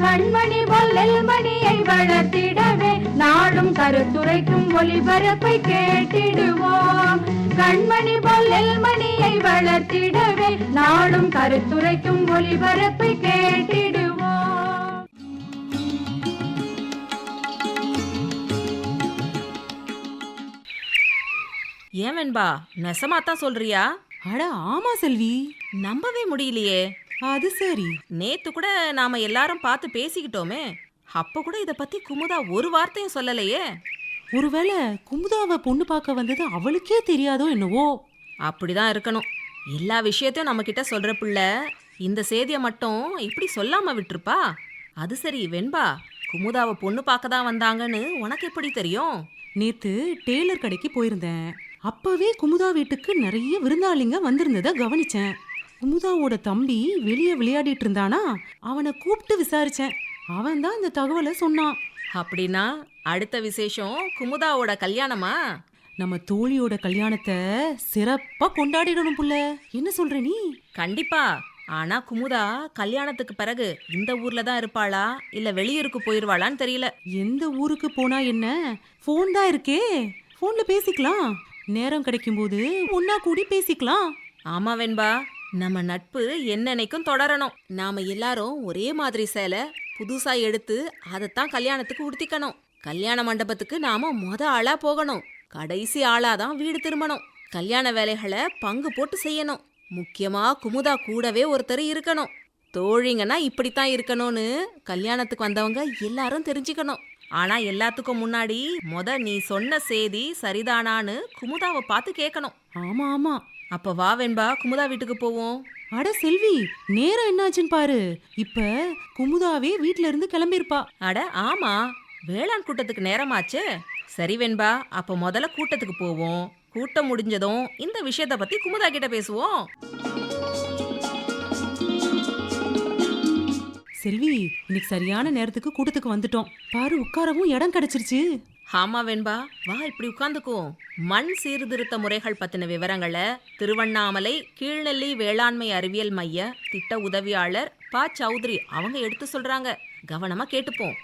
கண்மணி பொல்லல் மணியை வளர்த்திடவே நாடும் கருத்துரைக்கும் ஒளிபரப்பை கேட்டிடுவோம். கண்மணி பொல்லல் மணியை வளர்த்திடவே நாடும் கருத்துரைக்கும் ஒளிபரப்பை கேட்டிடுவோம். ஏன் வெண்பா நெசமாத்தான் சொல்றியா? அட ஆமா செல்வி. நம்பவே முடியலையே. அது சரி. நேத்து கூட நாம எல்லாரும் பார்த்து பேசிக்கிட்டோமே. அப்ப கூட இத பத்தி குமுதா ஒரு வார்த்தையும் சொல்லலையே. ஒருவேளை குமுதாவை பொண்ணு பார்க்க வந்தது அவளுக்கே தெரியாதோ என்னவோ? அப்படிதான் இருக்கணும். எல்லா விஷயத்தையும் நம்ம கிட்ட சொல்ற புள்ள இந்த செய்தியை மட்டும் இப்படி சொல்லாம விட்டுருப்பா? அது சரி வெண்பா குமுதாவை பொண்ணு பார்க்க தான் வந்தாங்கன்னு உனக்கு எப்படி தெரியும்? நேத்து டெய்லர் கடைக்கு போயிருந்தேன். அப்பவே குமுதா வீட்டுக்கு நிறைய விருந்தாளிங்க வந்திருந்தத கவனிச்சேன். குமுதாவோட தம்பி வெளியே விளையாடிட்டு இருந்தானா? அவனை கூப்பிட்டு விசாரிச்சேன். அவன் தான் இந்த தகவலை சொன்னான். அப்படின்னா அடுத்த விசேஷம் குமுதாவோட கல்யாணமா? நம்ம தோழியோட கல்யாணத்தை சிறப்பா கொண்டாடிடணும் புள்ள. என்ன சொல்ற நீ? கண்டிப்பா. ஆனா குமுதா கல்யாணத்துக்கு பிறகு இந்த ஊர்ல தான் இருப்பாளா? இல்ல வெளியூருக்கு போயிருவாளான்னு தெரியல. எந்த ஊருக்கு போனா என்ன? ஃபோன் தான் இருக்கே. ஃபோன்ல பேசிக்கலாம். நேரம் கிடைக்கும்போது ஒன்னா கூடி பேசிக்கலாம். ஆமா வெண்பா. நம்ம நட்பு என்னன்னைக்கும் தொடரணும். நாம எல்லாரும் ஒரே மாதிரி சேலை புதுசா எடுத்து அதைத்தான் கல்யாணத்துக்கு உடுத்திக்கணும். கல்யாண மண்டபத்துக்கு நாம மொத ஆளா போகணும். கடைசி ஆளாதான் வீடு திரும்பணும். கல்யாண வேலைகளை பங்கு போட்டு செய்யணும். முக்கியமா குமுதா கூடவே ஒருத்தர் இருக்கணும். தோழிங்கன்னா இப்படித்தான் இருக்கணும்னு கல்யாணத்துக்கு வந்தவங்க எல்லாரும் தெரிஞ்சுக்கணும். ஆனா எல்லாத்துக்கும் முன்னாடி மொத நீ சொன்ன செய்தி சரிதானான்னு குமுதாவை பார்த்து கேட்கணும் ஆமா ஆமா. அப்ப வா வெண்பா குமுதா வீட்டுக்கு போவோம். அட செல்வி நேரம் என்னாச்சுன்னு பாரு. இப்ப குமுதாவே வீட்ல இருந்து கிளம்பியிருப்பா அட ஆமா. வேளாண் கூட்டத்துக்கு நேரமாச்சே. சரி வெண்பா அப்ப முதல்ல கூட்டத்துக்கு போவோம். கூட்டம் முடிஞ்சதும் இந்த விஷயத்த பத்தி குமுதா கிட்ட பேசுவோம். செல்வி இன்னைக்கு சரியான நேரத்துக்கு கூட்டத்துக்கு வந்துட்டோம். பாரு உட்காரவும் இடம் கிடைச்சிருச்சு. ஆமா வெண்பா வா இப்படி உட்காந்துக்குவோம் மண் சீர்திருத்த முறைகள் பத்தின விவரங்களை திருவண்ணாமலை கீழ்நெல்லி வேளாண்மை அறிவியல் மைய திட்ட உதவியாளர் ப. சௌத்ரி அவங்க எடுத்து சொல்றாங்க. கவனமா கேட்டுப்போம்.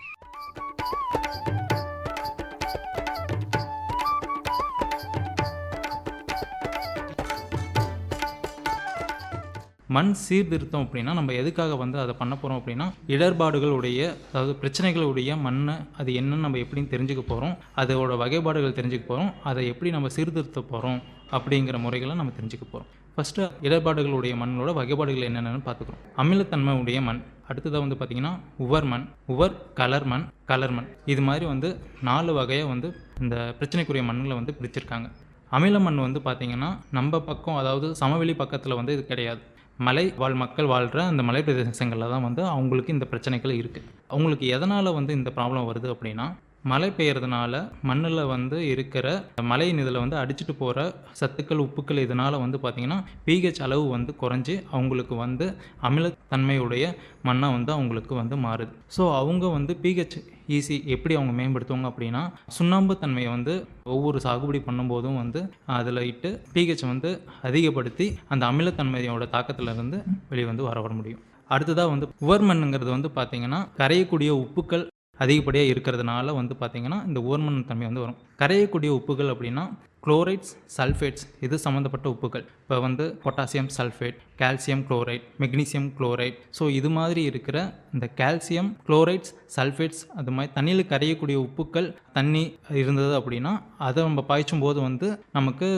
மண் சீர்திருத்தம் அப்படின்னா நம்ம எதுக்காக வந்து அதை பண்ண போகிறோம் அப்படின்னா இடர்பாடுகளுடைய அதாவது பிரச்சனைகளுடைய மண்ணை அது என்னன்னு நம்ம எப்படின்னு தெரிஞ்சுக்க போகிறோம் அதோட வகைப்பாடுகள் தெரிஞ்சுக்க போகிறோம் அதை எப்படி நம்ம சீர்திருத்த போகிறோம் அப்படிங்கிற முறைகளை நம்ம தெரிஞ்சுக்க போகிறோம் ஃபஸ்ட்டு இடர்பாடுகளுடைய மண்ணோட வகைப்பாடுகள் என்னென்னு பார்த்துக்கிறோம். அமிலத்தன்மை உடைய மண் அடுத்ததாக வந்து பார்த்திங்கன்னா உவர் மண் உவர் கலர் மண் கலர் மண். இது மாதிரி வந்து நாலு வகையாக வந்து இந்த பிரச்சனைக்குரிய மண்ணில் வந்து பிரிச்சிருக்காங்க. அமில மண் வந்து பார்த்திங்கன்னா நம்ம பக்கம் அதாவது சமவெளி பக்கத்தில் வந்து இது கிடையாது. மலை வாழ் மக்கள் வாழ்கிற அந்த மலை பிரதேசங்களில் தான் வந்து அவங்களுக்கு இந்த பிரச்சனைகள் இருக்குது அவங்களுக்கு எதனால் வந்து இந்த ப்ராப்ளம் வருது அப்படின்னா மழை பெய்யறதுனால மண்ணில் வந்து இருக்கிற மலையின் இதில் வந்து அடிச்சிட்டு போகிற சத்துக்கள் உப்புக்கள் இதனால் வந்து பார்த்திங்கன்னா பிஹெச் அளவு வந்து குறைஞ்சி அவங்களுக்கு வந்து அமிலத்தன்மையுடைய மண்ணாக வந்து அவங்களுக்கு வந்து மாறுது. ஸோ அவங்க வந்து பிஹெச் ஈஸி எப்படி அவங்க மேம்படுத்துவாங்க அப்படின்னா சுண்ணாம்பு தன்மையை வந்து ஒவ்வொரு சாகுபடி பண்ணும்போதும் வந்து அதில் இட்டு பிஹெச் வந்து அதிகப்படுத்தி அந்த அமிலத்தன்மையோட தாக்கத்திலிருந்து வெளியே வந்து வர வர முடியும். அடுத்ததாக வந்து உவர்மண்ணுங்கிறது வந்து பார்த்திங்கன்னா கரையக்கூடிய உப்புக்கள் அதிகப்படியாக இருக்கிறதுனால வந்து பார்த்திங்கன்னா இந்த உவர்மண் தன்மை வந்து வரும். கரையக்கூடிய உப்புகள் அப்படின்னா குளோரைட்ஸ் சல்ஃபேட்ஸ் இது சம்மந்தப்பட்ட உப்புகள். இப்போ வந்து potassium sulphate calcium chloride magnesium chloride. So இது மாதிரி இருக்கிற இந்த கால்சியம் குளோரைட்ஸ் சல்ஃபேட்ஸ் அது மாதிரி தண்ணியில் கரையக்கூடிய உப்புக்கள் தண்ணி இருந்தது அப்படின்னா அதை நம்ம பாய்ச்சும் போது வந்து நமக்கு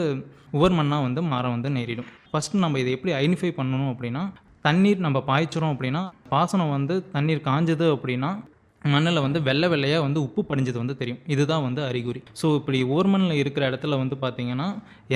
உவர் மண்ணாக வந்து மாற வந்து நேரிடும். ஃபஸ்ட்டு நம்ம இதை எப்படி ஐடென்டிஃபை பண்ணணும் அப்படின்னா தண்ணீர் நம்ம பாய்ச்சுறோம் அப்படின்னா பாசனம் வந்து தண்ணீர் காஞ்சது அப்படின்னா மண்ணில் வந்து வெள்ளை வெள்ளையாக வந்து உப்பு படிஞ்சது வந்து தெரியும். இதுதான் வந்து அறிகுறி. ஸோ இப்படி ஓர் மண்ணில் இருக்கிற இடத்துல வந்து பார்த்திங்கன்னா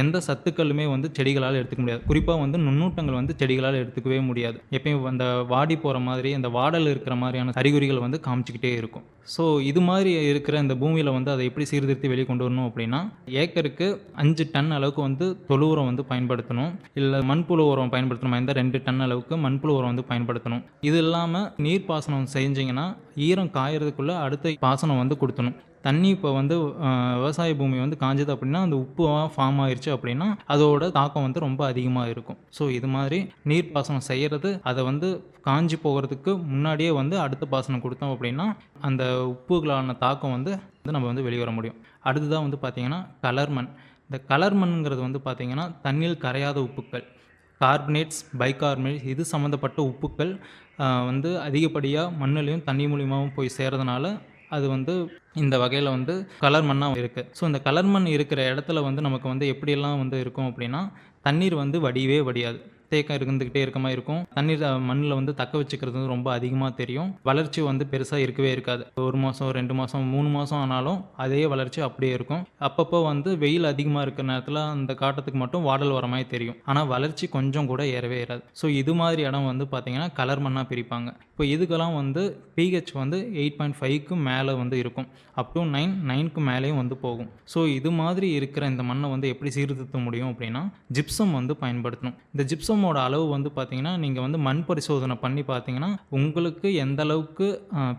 எந்த சத்துக்களுமே வந்து செடிகளால் எடுத்துக்க முடியாது. குறிப்பாக வந்து நுண்ணூட்டங்கள் வந்து செடிகளால் எடுத்துக்கவே முடியாது. எப்பயும் அந்த வாடி போகிற மாதிரி அந்த வாடல் இருக்கிற மாதிரியான அறிகுறிகள் வந்து காமிச்சிக்கிட்டே இருக்கும். ஸோ இது மாதிரி இருக்கிற இந்த பூமியில் வந்து அதை எப்படி சீர்திருத்தி வெளியே கொண்டு வரணும் அப்படின்னா ஏக்கருக்கு அஞ்சு டன் அளவுக்கு வந்து தொழு உரம் வந்து பயன்படுத்தணும். இல்லை மண்புழு உரம் பயன்படுத்தணும். இந்த ரெண்டு டன் அளவுக்கு மண்புழு உரம் வந்து பயன்படுத்தணும். இது இல்லாமல் நீர்ப்பாசனம் செஞ்சிங்கன்னா ஈரம் காயறதுக்குள்ளே அடுத்த பாசனம் வந்து கொடுத்தணும். தண்ணி இப்போ வந்து விவசாய பூமி வந்து காஞ்சது அப்படின்னா அந்த உப்பு ஃபார்ம் ஆயிடுச்சு அப்படின்னா அதோட தாக்கம் வந்து ரொம்ப அதிகமாக இருக்கும். ஸோ இது மாதிரி நீர் பாசனம் செய்கிறது அதை வந்து காஞ்சி போகிறதுக்கு முன்னாடியே வந்து அடுத்த பாசனம் கொடுத்தோம் அப்படின்னா அந்த உப்புகளான தாக்கம் வந்து வந்து நம்ம வந்து வெளிவர முடியும். அடுத்ததாக வந்து பார்த்திங்கன்னா கலர் மண். இந்த கலர் மண்ங்கிறது வந்து பார்த்திங்கன்னா தண்ணியில் கரையாத உப்புக்கள். கார்பனேட்ஸ் பைகார்பனேட்ஸ் இது சம்மந்தப்பட்ட உப்புக்கள் வந்து அதிகப்படியாக மண்ணுலேயும் தண்ணி மூலியமாகவும் போய் சேரதுனால அது வந்து இந்த வகையில் வந்து கலர் மண்ணாக இருக்குது ஸோ இந்த கலர் மண் இருக்கிற இடத்துல வந்து நமக்கு வந்து எப்படியெல்லாம் வந்து இருக்கும் அப்படின்னா தண்ணீர் வந்து வடியவே வடியாது. தேக்கம் இருந்துக்கிட்டே இருக்க மாதிரி இருக்கும். தண்ணீர் மண்ணில் வந்து தக்க வச்சுக்கிறது வந்து ரொம்ப அதிகமாக தெரியும். வளர்ச்சி வந்து பெருசாக இருக்கவே இருக்காது. ஒரு மாதம் ரெண்டு மாதம் மூணு மாதம் ஆனாலும் அதே வளர்ச்சி அப்படியே இருக்கும். அப்பப்போ வந்து வெயில் அதிகமாக இருக்கிற நேரத்தில் அந்த காட்டத்துக்கு மட்டும் வாடல் வர மாதிரி தெரியும். ஆனால் வளர்ச்சி கொஞ்சம் கூட ஏறவே ஏறாது. ஸோ இது மாதிரி இடம் வந்து பார்த்திங்கன்னா கலர் மண்ணாக பிரிப்பாங்க. இப்போ இதுக்கெல்லாம் வந்து பிஹெச் வந்து எயிட் பாயிண்ட் ஃபைவ்க்கு மேலே வந்து இருக்கும். அப் டு நைன் நைனுக்கு மேலேயும் வந்து போகும். ஸோ இது மாதிரி இருக்கிற இந்த மண்ணை வந்து எப்படி சீர்திருத்த முடியும் அப்படின்னா ஜிப்சம் வந்து பயன்படுத்தணும். இந்த ஜிப்சமோட அளவு வந்து பார்த்தீங்கன்னா நீங்கள் வந்து மண் பரிசோதனை பண்ணி பார்த்தீங்கன்னா உங்களுக்கு எந்த அளவுக்கு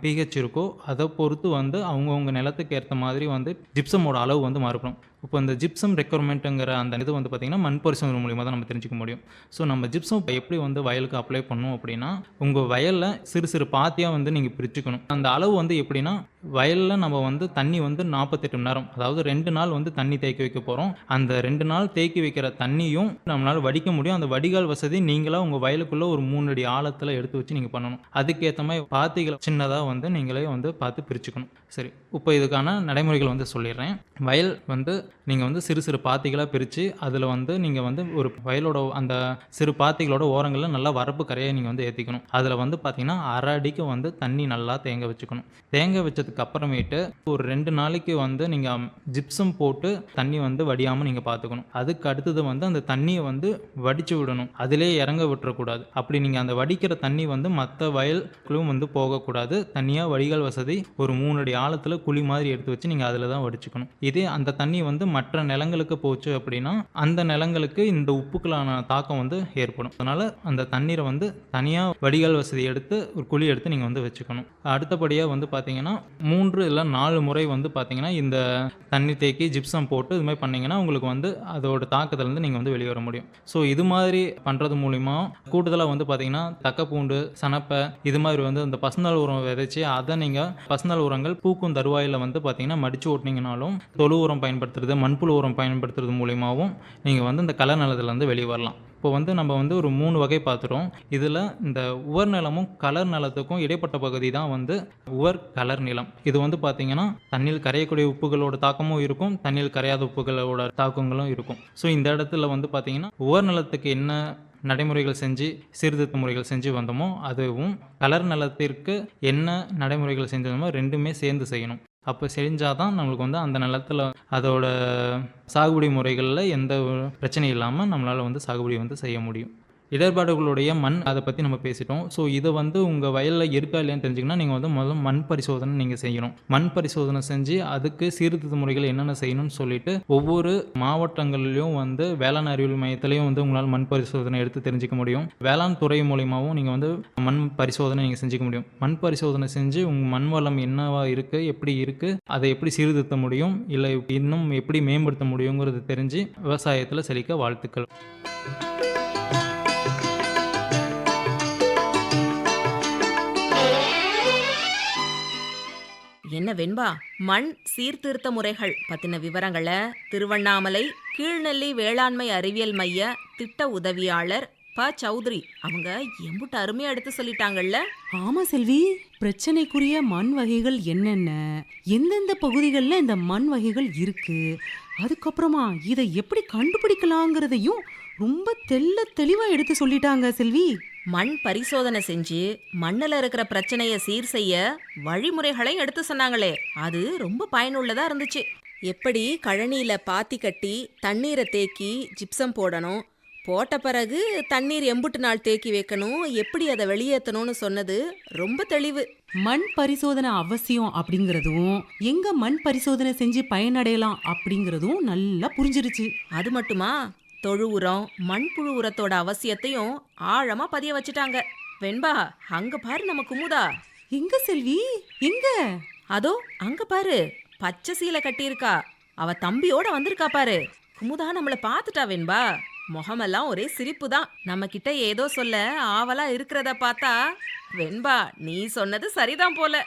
பிஹெச் இருக்கோ அதை பொறுத்து வந்து அவங்கவுங்க நிலத்துக்கு ஏற்ற மாதிரி வந்து ஜிப்சமோட அளவு வந்து மாறுபடும். இப்போ இந்த ஜிப்சம் ரெக்குவயர்மெண்ட்டுங்கிற அந்த இது வந்து பார்த்திங்கன்னா மண் பரிசோதனை மூலியமாக தான் நம்ம தெரிஞ்சுக்க முடியும். ஸோ நம்ம ஜிப்சம் இப்போ எப்படி வந்து வயலுக்கு அப்ளை பண்ணும் அப்படின்னா உங்கள் வயலில் சிறு சிறு பாத்தியாக வந்து நீங்கள் பிரிச்சுக்கணும். அந்த அளவு வந்து எப்படின்னா வயலில் நம்ம வந்து தண்ணி வந்து நாற்பத்தெட்டு மணி நேரம் அதாவது ரெண்டு நாள் வந்து தண்ணி தேக்கி வைக்க போகிறோம் அந்த ரெண்டு நாள் தேக்கி வைக்கிற தண்ணியும் நம்மளால் வடிக்க முடியும். அந்த வடிகால் வசதி நீங்களாக உங்கள் வயலுக்குள்ளே ஒரு மூணு அடி ஆழத்தில் எடுத்து வச்சு நீங்கள் பண்ணணும். அதுக்கேற்ற மாதிரி பாத்திகளை சின்னதாக வந்து நீங்களே வந்து பார்த்து பிரிச்சுக்கணும். சரி இப்போ இதுக்கான நடைமுறைகள் வந்து சொல்லிடுறேன். வயல் வந்து நீங்கள் வந்து சிறு சிறு பாத்திகளாக பிரித்து அதில் வந்து நீங்கள் வந்து ஒரு வயலோட அந்த சிறு பாத்திகளோட ஓரங்களில் நல்லா வரப்பு கரையை நீங்கள் வந்து ஏற்றிக்கணும் அதில் வந்து பார்த்தீங்கன்னா அரை அடிக்கு வந்து தண்ணி நல்லா தேங்க வச்சுக்கணும். தேங்க வச்சதுக்கு அப்புறமேட்டு ஒரு ரெண்டு நாளைக்கு வந்து நீங்கள் ஜிப்சம் போட்டு தண்ணி வந்து வடியாமல் நீங்கள் பார்த்துக்கணும் அதுக்கு அடுத்தது வந்து அந்த தண்ணியை வந்து வடித்து விடணும். அதிலே இறங்க விட்டுறக்கூடாது. அப்படி நீங்கள் அந்த வடிக்கிற தண்ணி வந்து மற்ற வயலுக்கும் வந்து போகக்கூடாது. தனியாக வடிகால் வசதி ஒரு மூணு அடி ஆழத்தில் குழி மாதிரி எடுத்து வச்சு நீங்கள் அதில் தான் வடிச்சுக்கணும். இதே அந்த தண்ணி வந்து மற்ற நிலங்களுக்கு போச்சு அப்படின்னா அந்த நிலங்களுக்கு இந்த உப்புக்களான தாக்கம் வந்து ஏற்படும். அதனால் அந்த தண்ணீரை வந்து தனியாக வடிகால் வசதி எடுத்து ஒரு குழி எடுத்து நீங்கள் வந்து வச்சுக்கணும். அடுத்தபடியாக வந்து பார்த்தீங்கன்னா மூன்று இல்லை நாலு முறை வந்து பார்த்தீங்கன்னா இந்த தண்ணி தேக்கி ஜிப்சம் போட்டு இது மாதிரி பண்ணீங்கன்னா உங்களுக்கு வந்து அதோட தாக்கத்துலேருந்து நீங்கள் வந்து வெளியே வர முடியும். ஸோ இது மாதிரி பண்ணுறது மூலிமா கூடுதலாக வந்து பார்த்தீங்கன்னா தக்கப்பூண்டு சனப்பை இது மாதிரி வந்து அந்த பசுந்தாள் உரம் விதைச்சி அதை நீங்கள் பசுந்தாள் உரங்கள் பூக்கும் தருவாயில் வந்து பார்த்தீங்கன்னா மடித்து ஓட்டினீங்கனாலும் தொழு உரம் பயன்படுத்துறது மண்புழு உரம் பயன்படுத்துறது மூலியமாகவும் நீங்கள் வந்து இந்த கலர் நிலத்துலேருந்து வெளியே வரலாம். இப்போ வந்து நம்ம வந்து ஒரு மூணு வகை பார்த்துட்டோம். இதில் இந்த உவர் நிலமும் கலர் நிலத்துக்கும் இடைப்பட்ட பகுதி தான் வந்து உவர் கலர் நிலம். இது வந்து பார்த்திங்கன்னா தண்ணியில் கரையக்கூடிய உப்புகளோட தாக்கமும் இருக்கும் தண்ணியில் கரையாத உப்புகளோட தாக்கங்களும் இருக்கும். ஸோ இந்த இடத்துல வந்து பார்த்தீங்கன்னா உவர் நிலத்துக்கு என்ன நடைமுறைகள் செஞ்சு சீர்திருத்த முறைகள் செஞ்சு வந்தோமோ அதுவும் கலர் நலத்திற்கு என்ன நடைமுறைகள் செஞ்சோமோ ரெண்டுமே சேர்ந்து செய்யணும். அப்போ செஞ்சால் தான் நம்மளுக்கு வந்து அந்த நிலத்தில் அதோட சாகுபடி முறைகளில் எந்த ஒரு பிரச்சனையும் இல்லாமல் நம்மளால் வந்து சாகுபடி வந்து செய்ய முடியும். இடர்பாடுகளுடைய மண் அதை பற்றி நம்ம பேசிட்டோம். ஸோ இதை வந்து உங்கள் வயலில் இருக்கா இல்லையான்னு தெரிஞ்சிங்கன்னா நீங்கள் வந்து முதல்ல மண் பரிசோதனை நீங்கள் செய்யணும். மண் பரிசோதனை செஞ்சு அதுக்கு சீர்திருத்த முறைகள் என்னென்ன செய்யணும்னு சொல்லிட்டு ஒவ்வொரு மாவட்டங்களிலும் வந்து வேளாண் அறிவியல் மையத்திலையும் வந்து உங்களால் மண் பரிசோதனை எடுத்து தெரிஞ்சுக்க முடியும். வேளாண் துறை மூலியமாகவும் நீங்கள் வந்து மண் பரிசோதனை நீங்கள் செஞ்சுக்க முடியும். மண் பரிசோதனை செஞ்சு உங்கள் மண் வளம் என்னவா இருக்குது எப்படி இருக்குது அதை எப்படி சீர்திருத்த முடியும் இல்லை இன்னும் எப்படி மேம்படுத்த முடியுங்கிறது தெரிஞ்சு விவசாயத்தில் செழிக்க வாழ்த்துக்கள். என்ன வெண்பா? மண் சீர்திருத்த முறைகள் பத்தின விவரங்களை திருவண்ணாமலை கீழ்நெல்லி வேளாண்மை அறிவியல் மைய திட்ட உதவியாளர் ப. சௌத்ரி அவங்க எம்புட்டு அருமையா எடுத்து சொல்லிட்டாங்கல்ல? ஆமா செல்வி பிரச்சனைக்குரிய மண் வகைகள் என்னென்ன? எந்தெந்த பகுதிகளில் இந்த மண் வகைகள் இருக்கு? அதுக்கப்புறமா இதை எப்படி கண்டுபிடிக்கலாங்கிறதையும் ரொம்ப தெள்ள தெளிவா எடுத்து சொல்லிட்டாங்க செல்வி. மண் பரிசோதனை செஞ்சு மண்ணுல இருக்கிற பிரச்சனைய சீர் செய்ய வழிமுறைகளை எடுத்து சொன்னாங்களே. அது ரொம்ப பயனுள்ளதா இருந்துச்சு. எப்படி கழனியில பாத்தி கட்டி தண்ணீரை தேக்கி ஜிப்சம் போடணும்? போட்ட பிறகு தண்ணீர் எம்புட்டு நாள் தேக்கி வைக்கணும்? எப்படி அதை வெளியேற்றணும்னு சொன்னது ரொம்ப தெளிவு. மண் பரிசோதனை அவசியம் அப்படிங்கறதும் எங்க மண் பரிசோதனை செஞ்சு பயனடையலாம் அப்படிங்கறதும் நல்லா புரிஞ்சிருச்சு. அது மட்டுமா? தொழு உரம் மண்புழு உரத்தோட அவசியத்தையும் ஆழமா பதிய வச்சுட்டாங்க. வெண்பா அங்க பாரு நம்ம குமுதா. எங்க செல்வி? எங்க? அதோ அங்க பாரு. பச்சை சீலை கட்டியிருக்கா. அவ தம்பியோட வந்திருக்கா பாரு. குமுதா நம்மள பாத்துட்டா வெண்பா. முகமெல்லாம் ஒரே சிரிப்பு தான் நம்ம கிட்ட ஏதோ சொல்ல ஆவலா இருக்கிறத பார்த்தா வெண்பா நீ சொன்னது சரிதான் போல.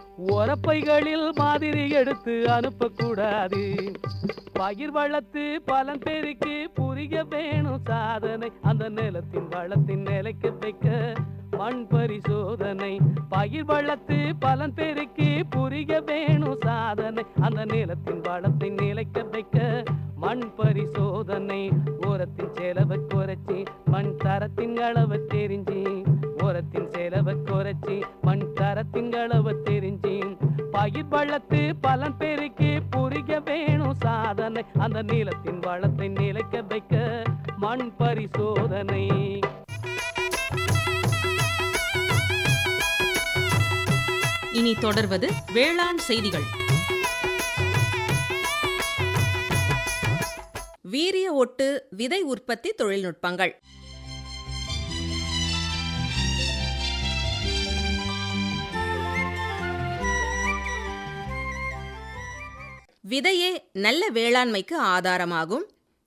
உரப்பைகளில் மாதிரி எடுத்து அனுப்பக்கூடாது. பயிர் வளர்த்து பலன் பெருக்கி புரிய வேணும் சாதனை. அந்த நிலத்தின் வளத்தின் நிலைக்கு வைக்க மண் பரிசோதனை. பயிர் வளர்த்து பலன் பெருக்கி புரிய வேணும் சாதனை. அந்த நிலத்தின் வளத்தின் நிலைக்க வைக்க மண் பரிசோதனை. உரத்தின் செலவை குறைச்சி மண் தரத்தின் அளவை தெரிஞ்சு. உரத்தின் செலவை குறைச்சி மண் தரத்தின் அளவை தெரிஞ்சு. பயிர் வளர்த்து பலன் பெருக்கி புரிக வேணும் சாதனை. அந்த நீளத்தின் வளத்தை நிலைக்க வைக்க மண் பரிசோதனை. இனி தொடர்வது வேளாண் செய்திகள். வீரிய ஒட்டு விதை உற்பத்தி தொழில்நுட்பங்கள். விதையே நல்ல வேளாண்மைக்கு ஆதாரமாகும்.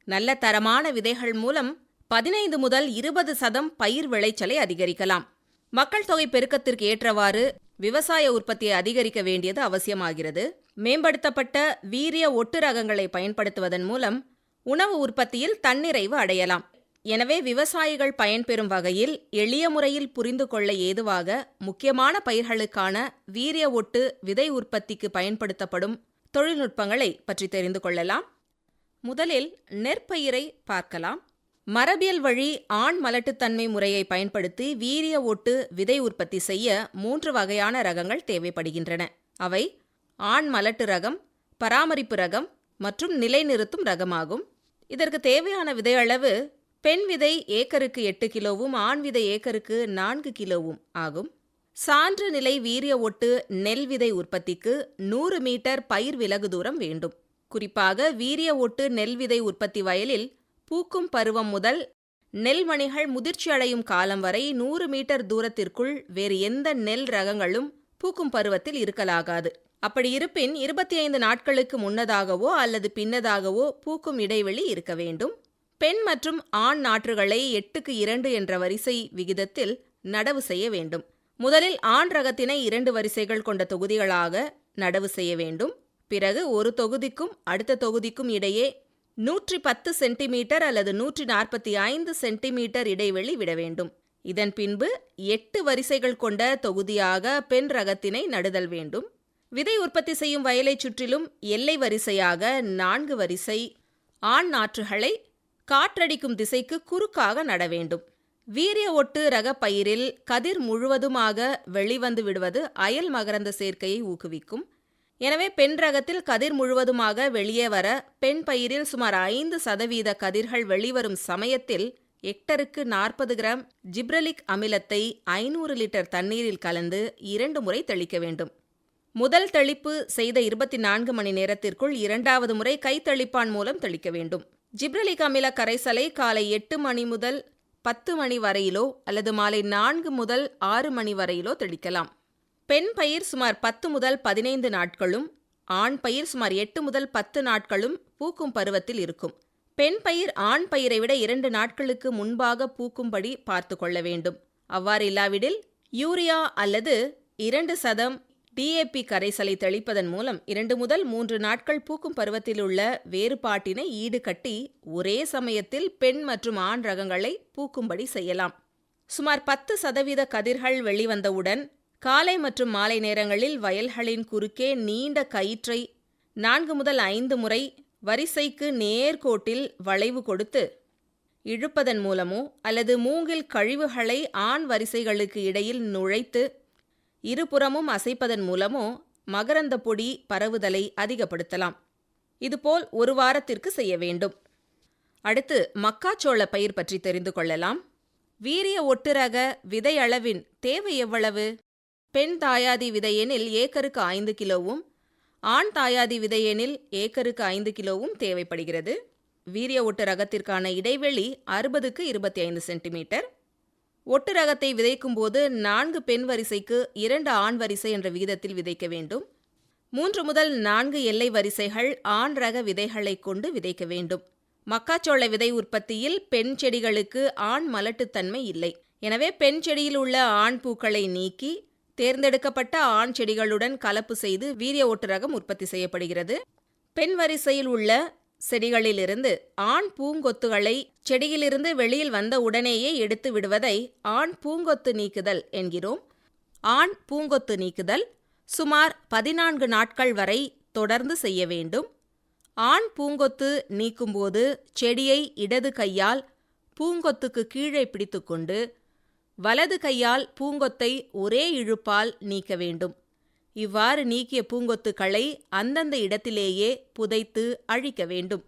நல்ல தரமான விதைகள் மூலம் பதினைந்து முதல் இருபது சதம் பயிர் விளைச்சலை அதிகரிக்கலாம். மக்கள் தொகை பெருக்கத்திற்கு ஏற்றவாறு விவசாய உற்பத்தியை அதிகரிக்க வேண்டியது அவசியமாகிறது. மேம்படுத்தப்பட்ட வீரிய ஒட்டு ரகங்களை பயன்படுத்துவதன் மூலம் உணவு உற்பத்தியில் தன்னிறைவு அடையலாம். எனவே விவசாயிகள் பயன்பெறும் வகையில் எளிய முறையில் புரிந்து கொள்ள ஏதுவாக முக்கியமான பயிர்களுக்கான வீரிய ஒட்டு விதை உற்பத்திக்கு பயன்படுத்தப்படும் தொழில்நுட்பங்களை பற்றி தெரிந்து கொள்ளலாம். முதலில் நெற்பயிரை பார்க்கலாம். மரபியல் வழி ஆண் மலட்டுத்தன்மை முறையை பயன்படுத்தி வீரிய ஓட்டு விதை உற்பத்தி செய்ய மூன்று வகையான ரகங்கள் தேவைப்படுகின்றன. அவை ஆண் மலட்டு ரகம் பராமரிப்பு ரகம் மற்றும் நிலைநிறுத்தும் ரகமாகும். இதற்கு தேவையான விதை அளவு பெண் விதை ஏக்கருக்கு எட்டு கிலோவும் ஆண் விதை ஏக்கருக்கு நான்கு கிலோவும் ஆகும். சான்று நிலை வீரிய ஒட்டு நெல் விதை உற்பத்திக்கு நூறு மீட்டர் பயிர் விலகு தூரம் வேண்டும். குறிப்பாக வீரிய ஒட்டு நெல் விதை உற்பத்தி வயலில் பூக்கும் பருவம் முதல் நெல்மணிகள் முதிர்ச்சியடையும் காலம் வரை நூறு மீட்டர் தூரத்திற்குள் வேறு எந்த நெல் ரகங்களும் பூக்கும் பருவத்தில் இருக்கலாகாது. அப்படி இருப்பின் இருபத்தி ஐந்து நாட்களுக்கு முன்னதாகவோ அல்லது பின்னதாகவோ பூக்கும் இடைவெளி இருக்க வேண்டும். பெண் மற்றும் ஆண் நாற்றுகளை எட்டுக்கு இரண்டு என்ற வரிசை விகிதத்தில் நடவு செய்ய வேண்டும். முதலில் ஆண் ரகத்தினை இரண்டு வரிசைகள் கொண்ட தொகுதிகளாக நடவு செய்ய வேண்டும். பிறகு ஒரு தொகுதிக்கும் அடுத்த தொகுதிக்கும் இடையே நூற்றி பத்து சென்டிமீட்டர் அல்லது நூற்றி நாற்பத்தி ஐந்து சென்டிமீட்டர் இடைவெளி விட வேண்டும். இதன் பின்பு எட்டு வரிசைகள் கொண்ட தொகுதியாக பெண் ரகத்தினை நடுதல் வேண்டும். விதை உற்பத்தி செய்யும் வயலைச் சுற்றிலும் எல்லை வரிசையாக நான்கு வரிசை ஆண் நாற்றுகளை காற்றடிக்கும் திசைக்கு குறுக்காக நட வேண்டும். வீரிய ஒட்டு ரக பயிரில் கதிர் முழுவதுமாக வெளிவந்து விடுவது அயல் மகரந்த சேர்க்கையை ஊக்குவிக்கும். எனவே பெண் ரகத்தில் கதிர் முழுவதுமாக வெளியே வர பெண் பயிரில் சுமார் ஐந்து சதவீத கதிர்கள் வெளிவரும் சமயத்தில் ஹெக்டருக்கு நாற்பது கிராம் ஜிப்ரலிக் அமிலத்தை ஐநூறு லிட்டர் தண்ணீரில் கலந்து இரண்டு முறை தெளிக்க வேண்டும். முதல் தெளிப்பு செய்த இருபத்தி நான்கு மணி நேரத்திற்குள் இரண்டாவது முறை கைத்தெளிப்பான் மூலம் தெளிக்க வேண்டும். ஜிப்ரலிக் அமில கரைசலை காலை எட்டு மணி முதல் பத்து மணி வரையிலோ அல்லது மாலை நான்கு முதல் ஆறு மணி வரையிலோ தெளிக்கலாம். பெண் பயிர் சுமார் பத்து முதல் பதினைந்து நாட்களும் ஆண் பயிர் சுமார் எட்டு முதல் பத்து நாட்களும் பூக்கும் பருவத்தில் இருக்கும். பெண் பயிர் ஆண் பயிரை விட இரண்டு நாட்களுக்கு முன்பாக பூக்கும்படி பார்த்து கொள்ள வேண்டும். அவ்வாறு இல்லாவிடில் யூரியா அல்லது இரண்டு சதம் டிஏபி கரைசலை தெளிப்பதன் மூலம் இரண்டு முதல் மூன்று நாட்கள் பூக்கும் பருவத்தில் உள்ள வேறுபாட்டினை ஈடுகட்டி ஒரே சமயத்தில் பெண் மற்றும் ஆண் ரகங்களை பூக்கும்படி செய்யலாம். சுமார் பத்து சதவீத கதிர்கள் வெளிவந்தவுடன் காலை மற்றும் மாலை நேரங்களில் வயல்களின் குறுக்கே நீண்ட கயிற்றை நான்கு முதல் ஐந்து முறை வரிசைக்கு நேர்கோட்டில் வளைவு கொடுத்து இழுப்பதன் மூலமோ அல்லது மூங்கில் கழிவுகளை ஆண் வரிசைகளுக்கு இடையில் நுழைத்து இருபுறமும் அசைப்பதன் மூலமோ மகரந்த பொடி பரவுதலை அதிகப்படுத்தலாம். இதுபோல் ஒரு வாரத்திற்கு செய்ய வேண்டும். அடுத்து மக்காச்சோள பயிர் பற்றி தெரிந்து கொள்ளலாம். வீரிய ஒட்டுரக விதை அளவின் தேவை எவ்வளவு? பெண் தாயாதி விதையெனில் ஏக்கருக்கு ஐந்து கிலோவும் ஆண் தாயாதி விதையெனில் ஏக்கருக்கு ஐந்து கிலோவும் தேவைப்படுகிறது. வீரிய ஒட்டு ரகத்திற்கான இடைவெளி அறுபதுக்கு இருபத்தி ஐந்து சென்டிமீட்டர். ஒட்டு ரகத்தை விதைக்கும் போது நான்கு பெண் வரிசைக்கு இரண்டு ஆண் வரிசை என்ற விகிதத்தில் விதைக்க வேண்டும். மூன்று முதல் நான்கு எல்லை வரிசைகள் ஆண் ரக விதைகளை கொண்டு விதைக்க வேண்டும். மக்காச்சோள விதை உற்பத்தியில் பெண் செடிகளுக்கு ஆண் மலட்டுத்தன்மை இல்லை. எனவே பெண் செடியில் உள்ள ஆண் பூக்களை நீக்கி தேர்ந்தெடுக்கப்பட்ட ஆண் செடிகளுடன் கலப்பு செய்து வீரிய ஒட்டு ரகம் உற்பத்தி செய்யப்படுகிறது. பெண் வரிசையில் உள்ள செடிகளிலிருந்து ஆண் பூங்கொத்துகளை செடியிலிருந்து வெளியில் வந்த உடனேயே எடுத்து விடுவதை ஆண் பூங்கொத்து நீக்குதல் என்கிறோம். ஆண் பூங்கொத்து நீக்குதல் சுமார் பதினான்கு நாட்கள் வரை தொடர்ந்து செய்ய வேண்டும். ஆண் பூங்கொத்து நீக்கும்போது செடியை இடது கையால் பூங்கொத்துக்கு கீழே பிடித்துக்கொண்டு வலது கையால் பூங்கொத்தை ஒரே இழுப்பால் நீக்க வேண்டும். இவ்வாறு நீக்கிய பூங்கொத்துக்களை அந்தந்த இடத்திலேயே புதைத்து அழிக்க வேண்டும்.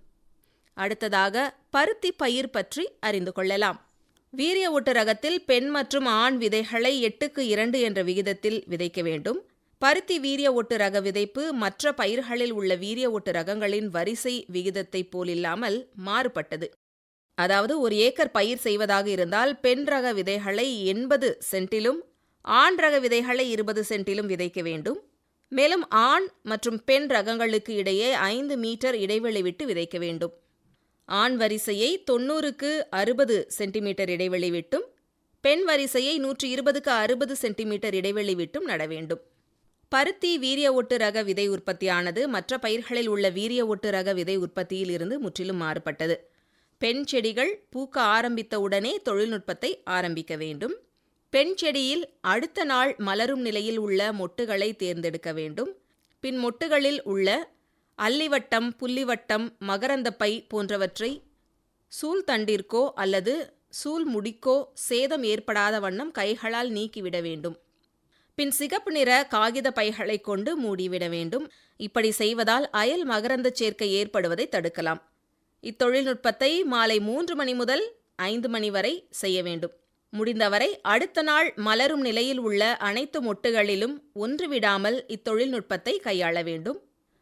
அடுத்ததாக பருத்தி பயிர் பற்றி அறிந்து கொள்ளலாம். வீரிய ஒட்டு ரகத்தில் பெண் மற்றும் ஆண் விதைகளை எட்டுக்கு இரண்டு என்ற விகிதத்தில் விதைக்க வேண்டும். பருத்தி வீரிய ஒட்டு ரக விதைப்பு மற்ற பயிர்களில் உள்ள வீரிய ஒட்டு ரகங்களின் வரிசை விகிதத்தைப் போலில்லாமல் மாறுபட்டது. அதாவது ஒரு ஏக்கர் பயிர் செய்வதாக இருந்தால் பெண் ரக விதைகளை எண்பது சென்டிலும் ஆண் ரக விதைகளை இருபது சென்டிலும் விதைக்க வேண்டும். மேலும் ஆண் மற்றும் பெண் ரகங்களுக்கு இடையே ஐந்து மீட்டர் இடைவெளி விட்டு விதைக்க வேண்டும். ஆண் வரிசையை தொண்ணூறுக்கு அறுபது சென்டிமீட்டர் இடைவெளி விட்டும் பெண் வரிசையை நூற்றி இருபதுக்கு அறுபது சென்டிமீட்டர் இடைவெளி விட்டும் நட வேண்டும். பருத்தி வீரிய ஒட்டு ரக விதை உற்பத்தியானது மற்ற பயிர்களில் உள்ள வீரிய ஒட்டு ரக விதை உற்பத்தியில் இருந்து முற்றிலும் மாறுபட்டது. பெண் செடிகள் பூக்க ஆரம்பித்த உடனே தொழில்நுட்பத்தை ஆரம்பிக்க வேண்டும். பெண் செடியில் அடுத்த நாள் மலரும் நிலையில் உள்ள மொட்டுகளை தேர்ந்தெடுக்க வேண்டும். பின் மொட்டுகளில் உள்ள அல்லிவட்டம் புள்ளிவட்டம் மகரந்தப்பை போன்றவற்றை சூல் தண்டிற்கோ அல்லது சூல் முடிக்கோ சேதம் ஏற்படாத வண்ணம் கைகளால் நீக்கிவிட வேண்டும். பின் சிகப்பு நிற காகித பைகளை கொண்டு மூடிவிட வேண்டும். இப்படி செய்வதால் அயல் மகரந்த சேர்க்கை ஏற்படுவதை தடுக்கலாம். இத்தொழில்நுட்பத்தை மாலை மூன்று மணி முதல் ஐந்து மணி வரை செய்ய வேண்டும். முடிந்தவரை அடுத்த நாள் மலரும் நிலையில் உள்ள அனைத்து மொட்டுகளிலும் ஒன்றுவிடாமல் இத்தொழில்நுட்பத்தை கையாள வேண்டும்.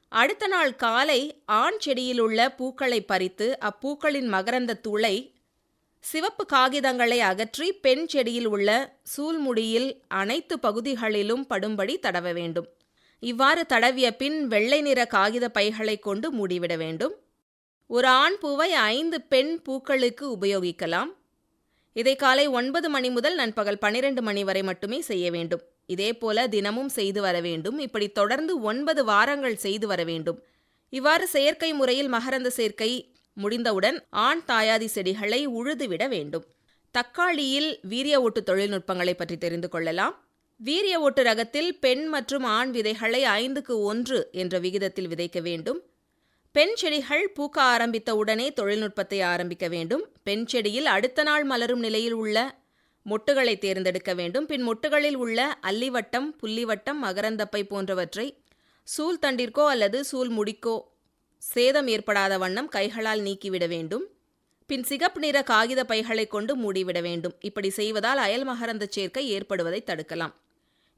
அடுத்த நாள் காலை ஆண் செடியிலுள்ள பூக்களை பறித்து அப்பூக்களின் மகரந்த தூளை சிவப்பு காகிதங்களை அகற்றி பெண் செடியில் உள்ள சூழ்முடியில் அனைத்து பகுதிகளிலும் படும்படி தடவ வேண்டும். இவ்வாறு தடவிய பின் வெள்ளை நிற காகித பைகளை கொண்டு மூடிவிட வேண்டும். ஒரு ஆண் பூவை ஐந்து பெண் பூக்களுக்கு உபயோகிக்கலாம். இதை காலை ஒன்பது மணி முதல் நண்பகல் பனிரெண்டு மணி வரை மட்டுமே செய்ய வேண்டும். இதேபோல தினமும் செய்து வர வேண்டும். இப்படி தொடர்ந்து ஒன்பது வாரங்கள் செய்து வர வேண்டும். இவ்வாறு செயற்கை முறையில் மகரந்த சேர்க்கை முடிந்தவுடன் ஆண் தாயாதி செடிகளை உழுதுவிட வேண்டும். தக்காளியில் வீரிய ஓட்டு தொழில்நுட்பங்களை பற்றி தெரிந்து கொள்ளலாம். வீரிய ஓட்டு ரகத்தில் பெண் மற்றும் ஆண் விதைகளை ஐந்துக்கு ஒன்று என்ற விகிதத்தில் விதைக்க வேண்டும். பெண் செடிகள் பூக்க ஆரம்பித்த உடனே தொழில்நுட்பத்தை ஆரம்பிக்க வேண்டும். பெண் செடியில் அடுத்த நாள் மலரும் நிலையில் உள்ள மொட்டுகளை தேர்ந்தெடுக்க வேண்டும். பின் மொட்டுகளில் உள்ள அல்லிவட்டம் புள்ளிவட்டம் மகரந்தப்பை போன்றவற்றை சூல் தண்டிற்கோ அல்லது சூல் முடிக்கோ சேதம் ஏற்படாத வண்ணம் கைகளால் நீக்கிவிட வேண்டும். பின் சிகப்பு நிற காகித பைகளை கொண்டு மூடிவிட வேண்டும். இப்படி செய்வதால் அயல் மகரந்த சேர்க்கை ஏற்படுவதை தடுக்கலாம்.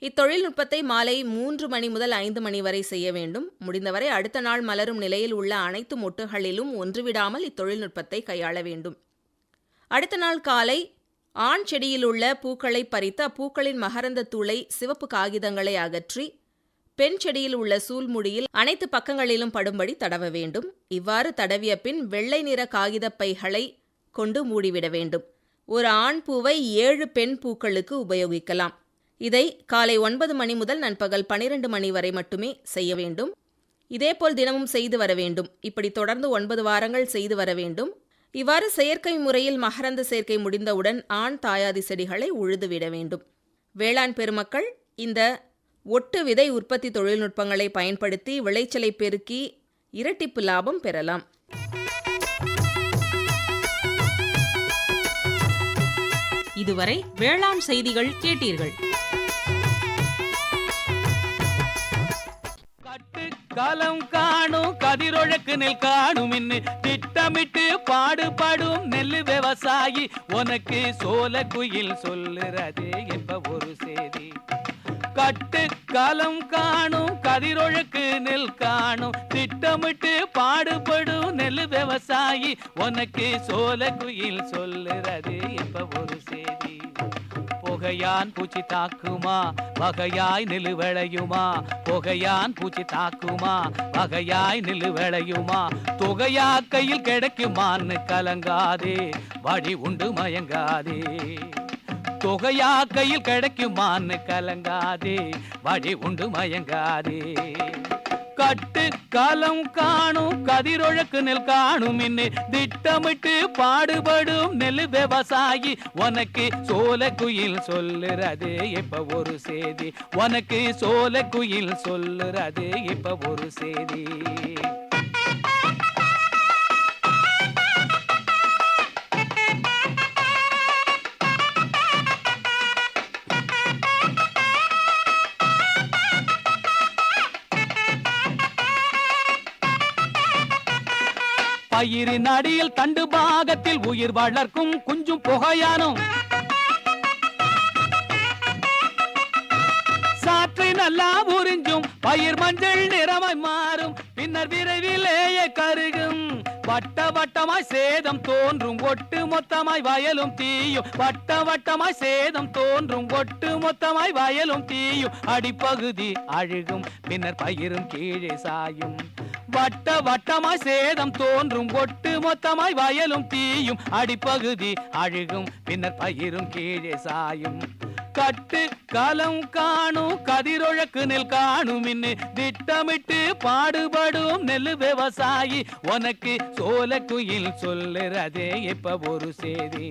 இத்தொழில்நுட்பத்தை மாலை மூன்று மணி முதல் ஐந்து மணி வரை செய்ய வேண்டும். முடிந்தவரை அடுத்த நாள் மலரும் நிலையில் உள்ள அனைத்து மொட்டுகளிலும் ஒன்றுவிடாமல் இத்தொழில்நுட்பத்தை கையாள வேண்டும். அடுத்த நாள் காலை ஆண் செடியில் உள்ள பூக்களை பறித்து அப்பூக்களின் மகரந்த தூளை சிவப்பு காகிதங்களை அகற்றி பெண் செடியில் உள்ள சூழ்முடியில் அனைத்து பக்கங்களிலும் படும்படி தடவ வேண்டும். இவ்வாறு தடவிய பின் வெள்ளை நிற காகிதப் பைகளை கொண்டு மூடிவிட வேண்டும். ஒரு ஆண் பூவை ஏழு பெண் பூக்களுக்கு உபயோகிக்கலாம். இதை காலை ஒன்பது மணி முதல் நண்பகல் பனிரெண்டு மணி வரை மட்டுமே செய்ய வேண்டும். இதேபோல் தினமும் செய்து வர வேண்டும். இப்படி தொடர்ந்து ஒன்பது வாரங்கள் செய்து வர வேண்டும். இவ்வாறு செயற்கை முறையில் மகரந்த சேர்க்கை முடிந்தவுடன் ஆண் தாயாதி செடிகளை உழுதுவிட வேண்டும். வேளாண் பெருமக்கள் இந்த ஒட்டு விதை உற்பத்தி தொழில்நுட்பங்களை பயன்படுத்தி விளைச்சலை பெருக்கி இரட்டிப்பு லாபம் பெறலாம். இதுவரை வேளாண் செய்திகள் கேட்டீர்கள். கட்டு காணும் கதிரொழக்கு நெல் காணும் திட்டமிட்டு பாடுபடும் நெல் விவசாயி. உனக்கு சோல குயில் சொல்லுறது என்ப ஒரு செய்தி. கட்டு காலம் காணும் கதிரொழுக்கு நெல் காணும். திட்டமிட்டு பாடுபடும் நெல் விவசாயி. உனக்கு சோல குயில் சொல்லுறது என்ப ஒரு செய்தி. புகையான் பூச்சி தாக்குமா? வகையாய் நிலுவளையுமா? புகையான் பூச்சி தாக்குமா? வகையாய் நிலுவளையுமா? தொகையா கையில் கிடைக்குமான்னு கலங்காதே வழி உண்டு மயங்காதே. தொகையா கையில் கிடைக்குமான்னு கலங்காதே வழி உண்டு மயங்காதே. கட்டு காலம் காணும் கதிரொழக்கு நெல் காணும் இன்னே. திட்டமிட்டு பாடுபடும் நெல் விவசாயி. உனக்கு சோல குயில் சொல்லுறது இப்ப ஒரு செய்தி. உனக்கு சோல குயில் சொல்லுறது இப்ப ஒரு செய்தி. பயிரின் அடியில் தண்டு பாகத்தில் உயிர் வளர்க்கும் குஞ்சும் புகையானும். சாற்றை நல்லா உறிஞ்சும் பயிர் மஞ்சள் நிறமாய் மாறும். பின்னர் விரைவிலேயே கருகும். வட்ட வட்டமாய் சேதம் தோன்றும் ஒட்டு மொத்தமாய் வயலும் தீயும். வட்ட வட்டமாய் சேதம் தோன்றும் ஒட்டு மொத்தமாய் வயலும் தீயும். அடிப்பகுதி அழுகும் பின்னர் பயிரும் கீழே சாயும். வட்ட வட்டமாய் சேதம் தோன்றும் ஒட்டு மொத்தமாய் வயலும் தீயும். அடிப்பகுதி அழுகும் பின்னர் பயிரும் கீழே சாயும். கட்டு களம் காணும் கதிரொழக்கு நெல் காணும். இன்னு திட்டமிட்டு பாடுபடும் நெல் விவசாயி. உனக்கு சோல குயில் சொல்லுறதே இப்ப ஒரு செய்தி?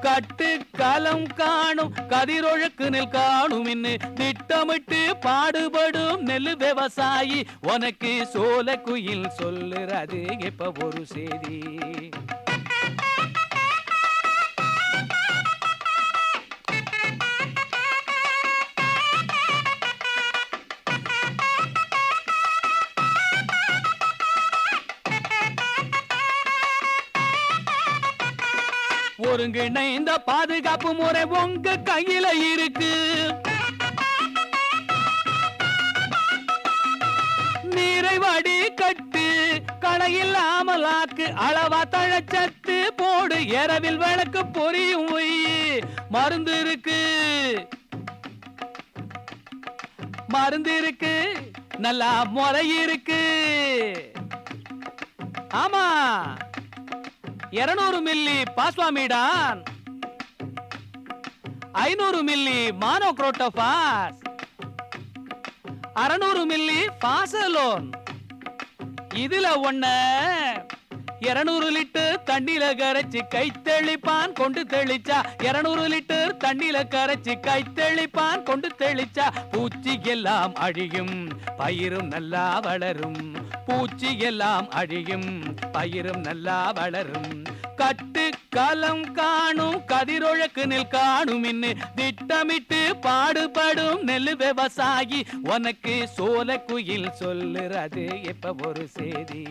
கட்டு கலம் காணும் கதிரொழுக்கு நெல் காணும் இன்னு திட்டமிட்டு பாடுபடும் நெல் விவசாயி. உனக்கு சோல குயில் சொல்லுறது இப்ப ஒரு செய்தி? ஒருங்கிணைந்த பாதுகாப்பு முறை உங்க கையில இருக்கு. நீரை வடி கட்டு களையில்லாமல் ஆக்கு அளவா தழச்சத்து போடு இரவில் விளக்கு பொரியும் மருந்து இருக்கு. மருந்து இருக்கு. நல்லா முறை இருக்கு. ஆமா. இருநூறு மில்லி பாஸ்வாமிடான். ஐநூறு மில்லி மானோக்ரோட்டோபாஸ் அறுநூறு மில்லி பாசலோன். இதுல ஒண்ணு இருநூறு லிட்டர் தண்ணியில கரைச்சு கை தெளிப்பான் கொண்டு தெளிச்சா. இருநூறு லிட்டர் தண்ணியில கரைச்சு கை தெளிப்பான் கொண்டு தெளிச்சா. பூச்சி எல்லாம் அழியும் பயிரும் நல்லா வளரும். பூச்சி எல்லாம் அழியும் பயிரும் நல்லா வளரும். கட்டு கலம் காணும் கதிரொழக்கு நெல் காணும் இன்னு. திட்டமிட்டு பாடுபடும் நெல் விவசாயி உனக்கு சோல குயில் சொல்லுறது எப்ப ஒரு செய்தி?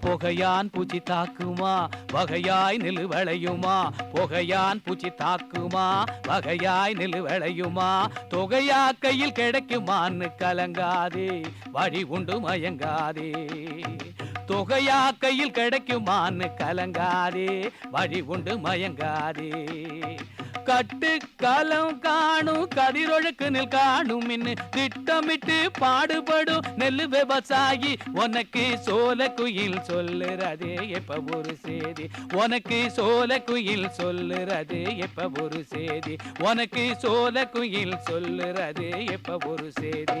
புகையான் பூச்சி தாக்குமா? வகையாய் நிலுவளையுமா? புகையான் பூச்சி தாக்குமா? வகையாய் நிலுவளையுமா? தொகையா கையில் கிடைக்குமான்னு கலங்காதே வழி உண்டு மயங்காதே. தொகையா கையில் கிடைக்குமான்னு கலங்காதே வழி உண்டு மயங்காதே. கட்டு கலம் காணும் கதிரொழுக்கு நெல் காணும் மின்னு திட்டமிட்டு பாடுபடும் நெல் விவசாயி. உனக்கு சோல குயில் சொல்லுறதே எப்ப ஒரு சேதி உனக்கு சோல குயில் சொல்லுறதே எப்ப ஒரு சேதி உனக்கு சோல குயில் சொல்லுறதே எப்ப ஒரு செய்தி.